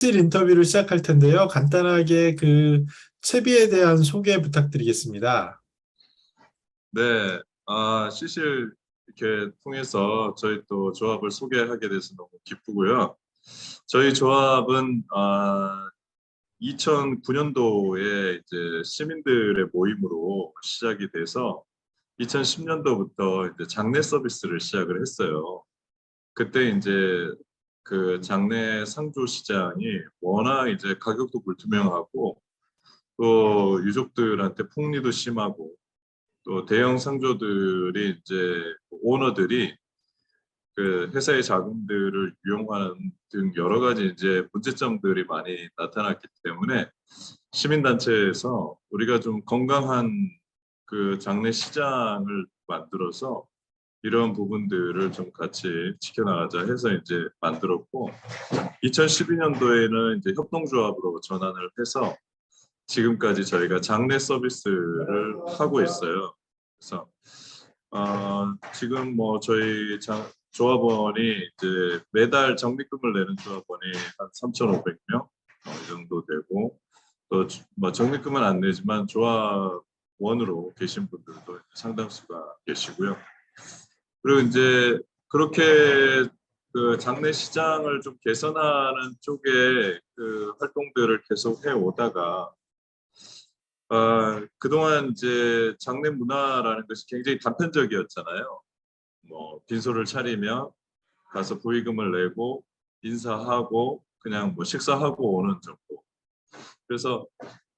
실 인터뷰를 시작할 텐데요. 간단하게 그 채비에 대한 소개 부탁드리겠습니다. 네, 아, 시실 이렇게 통해서 저희 또 조합을 소개하게 돼서 너무 기쁘고요. 저희 조합은 아, 2009년도에 이제 시민들의 모임으로 시작이 돼서 2010년도부터 이제 장례 서비스를 시작을 했어요. 그때 이제 그 장례 상조 시장이 워낙 이제 가격도 불투명하고 또 유족들한테 폭리도 심하고 또 대형 상조들이 이제 오너들이 그 회사의 자금들을 이용하는 등 여러 가지 이제 문제점들이 많이 나타났기 때문에 시민단체에서 우리가 좀 건강한 그 장례 시장을 만들어서 이런 부분들을 좀 같이 지켜나가자 해서 이제 만들었고 2012년도에는 이제 협동조합으로 전환을 해서 지금까지 저희가 장례 서비스를 하고 있어요. 그래서 어, 지금 뭐 저희 장, 조합원이 이제 매달 적립금을 내는 조합원이 한 3,500명 어, 이 정도 되고 또 뭐 적립금은 안 내지만 조합원으로 계신 분들도 상당수가 계시고요. 그리고 이제 그렇게 그 장례 시장을 좀 개선하는 쪽에 그 활동들을 계속 해 오다가 아, 그동안 이제 장례 문화라는 것이 굉장히 단편적이었잖아요. 뭐 빈소를 차리면 가서 부의금을 내고 인사하고 그냥 뭐 식사하고 오는 정도. 그래서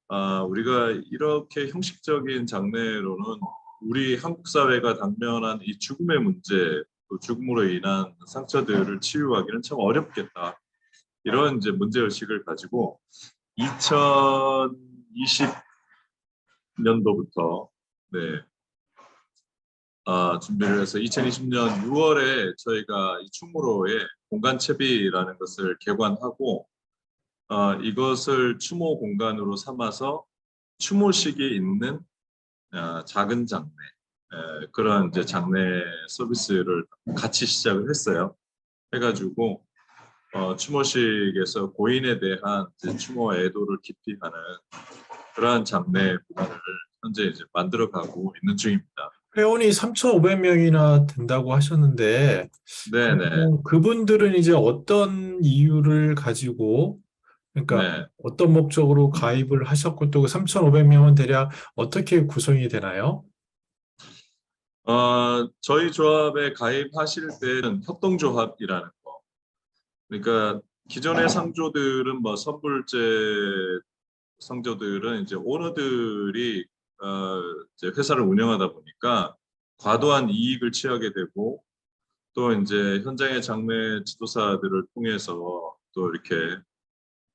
아, 우리가 이렇게 형식적인 장례로는 우리 한국 사회가 당면한 이 죽음의 문제, 또 죽음으로 인한 상처들을 치유하기는 참 어렵겠다. 이런 이제 문제 의식을 가지고 2020 년도부터 네. 아, 준비를 해서 2020년 6월에 저희가 이 추모로의 공간 채비라는 것을 개관하고 아, 이것을 추모 공간으로 삼아서 추모식이 있는 아, 작은 장례 에, 그런 이제 장례 서비스를 같이 시작을 했어요. 해가지고 어, 추모식에서 고인에 대한 추모 애도를 깊이 하는 그러한 장례 문화를 현재 이제 만들어가고 있는 중입니다. 회원이 3,500명이나 된다고 하셨는데 네네. 어, 그분들은 이제 어떤 이유를 가지고 그러니까 네. 어떤 목적으로 가입을 하셨고 또그 3,500명은 대략 어떻게 구성이 되나요? 어, 저희 조합에 가입하실 때는 협동조합이라는 거. 그러니까 기존의 상조들은 뭐 선불제 상조들은 이제 오너들이 어, 이제 회사를 운영하다 보니까 과도한 이익을 취하게 되고 또 이제 현장의 장례 지도사들을 통해서 또 이렇게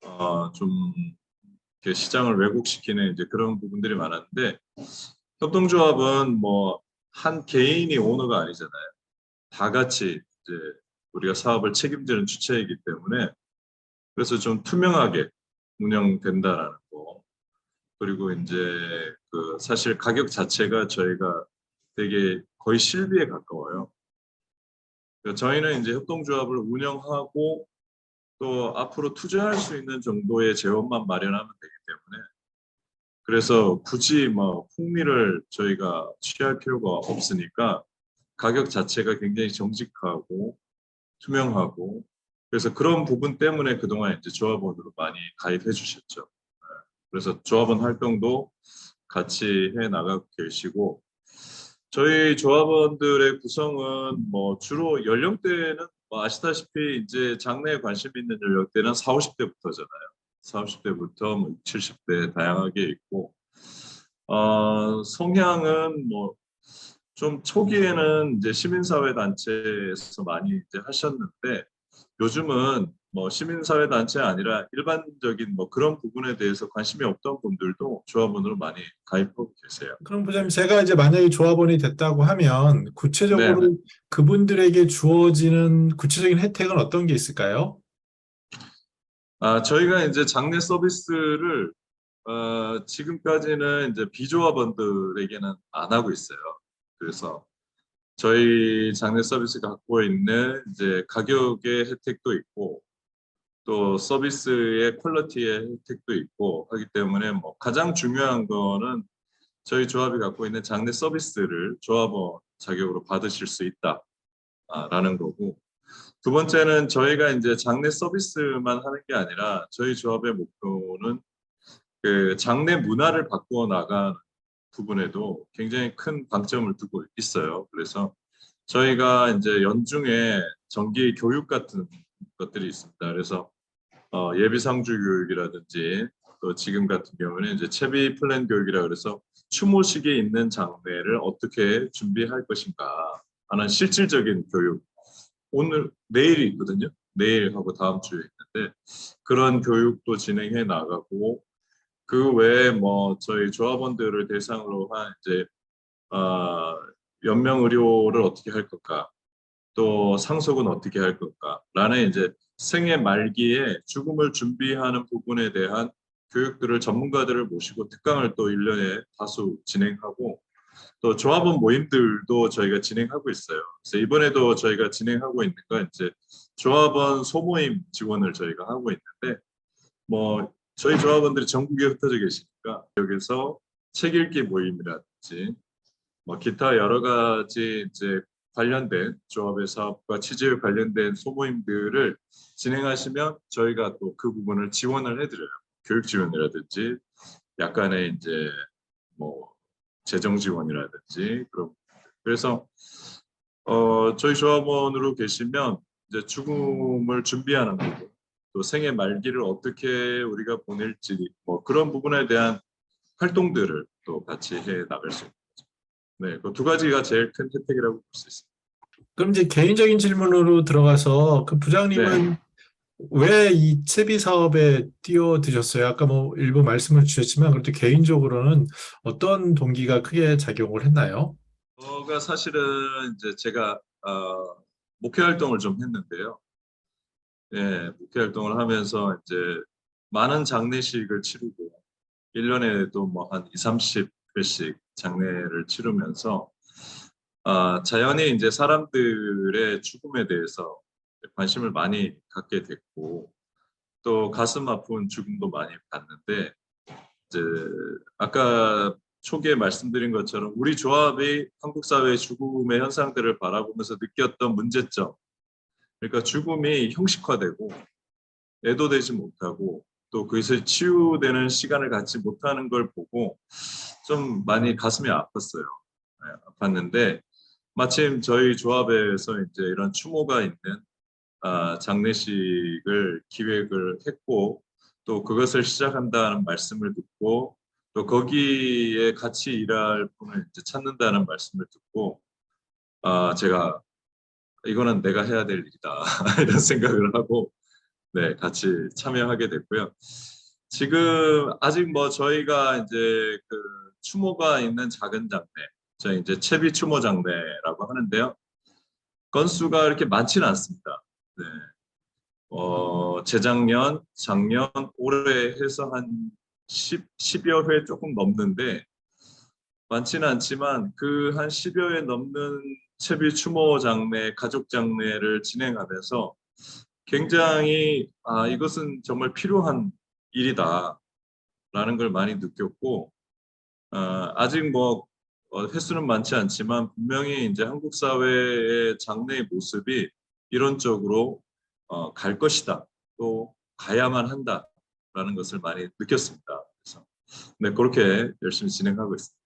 어, 좀 시장을 왜곡시키는 이제 그런 부분들이 많았는데 협동조합은 뭐 한 개인이 오너가 아니잖아요. 다 같이 이제 우리가 사업을 책임지는 주체이기 때문에 그래서 좀 투명하게 운영된다라는 거. 그리고 이제 그 사실 가격 자체가 저희가 되게 거의 실비에 가까워요. 그러니까 저희는 이제 협동조합을 운영하고 또 앞으로 투자할 수 있는 정도의 재원만 마련하면 되기 때문에 그래서 굳이 뭐 풍미를 저희가 취할 필요가 없으니까 가격 자체가 굉장히 정직하고 투명하고 그래서 그런 부분 때문에 그동안 이제 조합원으로 많이 가입해 주셨죠. 네. 그래서 조합원 활동도 같이 해 나가고 계시고 저희 조합원들의 구성은 뭐 주로 연령대는 뭐 아시다시피 이제 장래에 관심 있는 연령대는 4, 50대부터잖아요. 40, 50대부터 뭐 70대 다양하게 있고 어, 성향은 뭐 좀 초기에는 이제 시민사회 단체에서 많이 이제 하셨는데 요즘은 뭐 시민사회 단체 아니라 일반적인 뭐 그런 부분에 대해서 관심이 없던 분들도 조합원으로 많이 가입하고 계세요. 그럼 부장님 제가 이제 만약에 조합원이 됐다고 하면 구체적으로 그분들에게 주어지는 구체적인 혜택은 어떤 게 있을까요? 아, 저희가 이제 장례 서비스를 어, 지금까지는 이제 비조합원들에게는 안 하고 있어요. 그래서 저희 장례 서비스가 갖고 있는 이제 가격의 혜택도 있고 또 서비스의 퀄리티의 혜택도 있고 하기 때문에 뭐 가장 중요한 거는 저희 조합이 갖고 있는 장내 서비스를 조합원 자격으로 받으실 수 있다라는 거고 두 번째는 저희가 이제 장내 서비스만 하는 게 아니라 저희 조합의 목표는 그 장내 문화를 바꾸어 나가는 부분에도 굉장히 큰 방점을 두고 있어요. 그래서 저희가 이제 연중에 정기 교육 같은 것들이 있습니다. 그래서 어, 예비 상주 교육이라든지 또 지금 같은 경우는 이제 채비 플랜 교육이라 그래서 추모식에 있는 장례를 어떻게 준비할 것인가 하는 실질적인 교육. 오늘 내일이 있거든요. 내일 하고 다음 주에 있는데 그런 교육도 진행해 나가고 그 외에 뭐 저희 조합원들을 대상으로 한 이제 어, 연명 의료를 어떻게 할 건가 또 상속은 어떻게 할 건가라는 이제 생애 말기에 죽음을 준비하는 부분에 대한 교육들을 전문가들을 모시고 특강을 또 1년에 다수 진행하고 또 조합원 모임들도 저희가 진행하고 있어요. 그래서 이번에도 저희가 진행하고 있는 건 이제 조합원 소모임 지원을 저희가 하고 있는데 뭐 저희 조합원들이 전국에 흩어져 계시니까 여기서 책 읽기 모임이라든지 뭐 기타 여러 가지 이제 관련된 조합의 사업과 취지에 관련된 소모임들을 진행하시면 저희가 또 그 부분을 지원을 해드려요. 교육 지원이라든지 약간의 이제 뭐 재정 지원이라든지 그런 그래서 어 저희 조합원으로 계시면 이제 죽음을 준비하는 부분 또 생애 말기를 어떻게 우리가 보낼지 뭐 그런 부분에 대한 활동들을 또 같이 해 나갈 수 있는 거죠. 네, 그 두 가지가 제일 큰 혜택이라고 볼 수 있습니다. 그럼 이제 개인적인 질문으로 들어가서 그 부장님은 왜이 채비 사업에 뛰어드셨어요? 아까 뭐 일부 말씀을 주셨지만 그래도 개인적으로는 어떤 동기가 크게 작용을 했나요? 저가 사실은 이제 제가 어, 목회 활동을 좀 했는데요. 예, 목회 활동을 하면서 이제 많은 장례식을 치르고 1년에도 뭐한 2, 30회씩 장례를 치르면서 아, 자연히 이제 사람들의 죽음에 대해서 관심을 많이 갖게 됐고 또 가슴 아픈 죽음도 많이 봤는데 이제 아까 초기에 말씀드린 것처럼 우리 조합이 한국 사회의 죽음의 현상들을 바라보면서 느꼈던 문제점 그러니까 죽음이 형식화되고 애도되지 못하고 또 그것을 치유되는 시간을 갖지 못하는 걸 보고 좀 많이 가슴이 아팠어요. 네, 아팠는데 마침 저희 조합에서 이제 이런 추모가 있는 아, 장례식을 기획을 했고 또 그것을 시작한다는 말씀을 듣고 또 거기에 같이 일할 분을 이제 찾는다는 말씀을 듣고 아 제가 이거는 내가 해야 될 일이다 이런 생각을 하고 네 같이 참여하게 됐고요. 지금 아직 뭐 저희가 이제 그 추모가 있는 작은 장례, 저희 이제 채비 추모 장례라고 하는데요. 건수가 이렇게 많지는 않습니다. 네. 어, 재작년, 작년, 올해 해서 한 10, 10여 회 조금 넘는데 많지는 않지만 그 한 10여 회 넘는 채비 추모 장례, 가족 장례를 진행하면서 굉장히 아, 이것은 정말 필요한 일이다 라는 걸 많이 느꼈고 어, 아직 뭐 어, 횟수는 많지 않지만 분명히 이제 한국 사회의 장래의 모습이 이런 쪽으로 어, 갈 것이다. 또 가야만 한다라는 것을 많이 느꼈습니다. 그래서 네 그렇게 열심히 진행하고 있습니다.